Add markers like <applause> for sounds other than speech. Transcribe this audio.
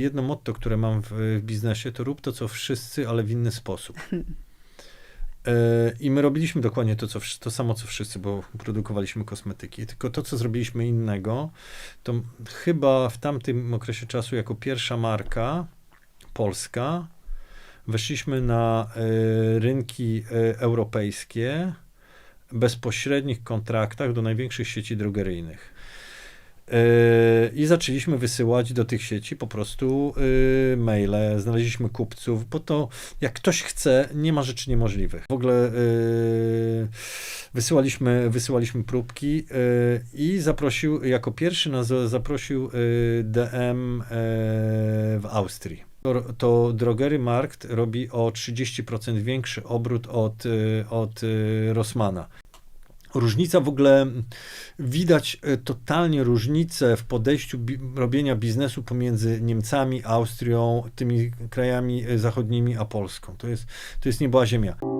Jedno motto, które mam w, biznesie, to rób to, co wszyscy, ale w inny sposób. <laughs> E, I my robiliśmy dokładnie to, co, to samo, co wszyscy, bo produkowaliśmy kosmetyki. Tylko to, co zrobiliśmy innego, to chyba w tamtym okresie czasu jako pierwsza marka polska weszliśmy na e, rynki e, europejskie bezpośrednich kontraktach do największych sieci drogeryjnych. Yy, I zaczęliśmy wysyłać do tych sieci po prostu yy, maile, znaleźliśmy kupców, bo to jak ktoś chce, nie ma rzeczy niemożliwych. W ogóle yy, wysyłaliśmy, wysyłaliśmy próbki i zaprosił, jako pierwszy nas zaprosił DM w Austrii. To, Drogery Markt robi o 30% większy obrót od, od Rossmana. Różnica w ogóle, widać e, totalnie różnicę w podejściu bi- robienia biznesu pomiędzy Niemcami, Austrią, tymi krajami e, zachodnimi, a Polską. To jest, to jest nieba ziemia.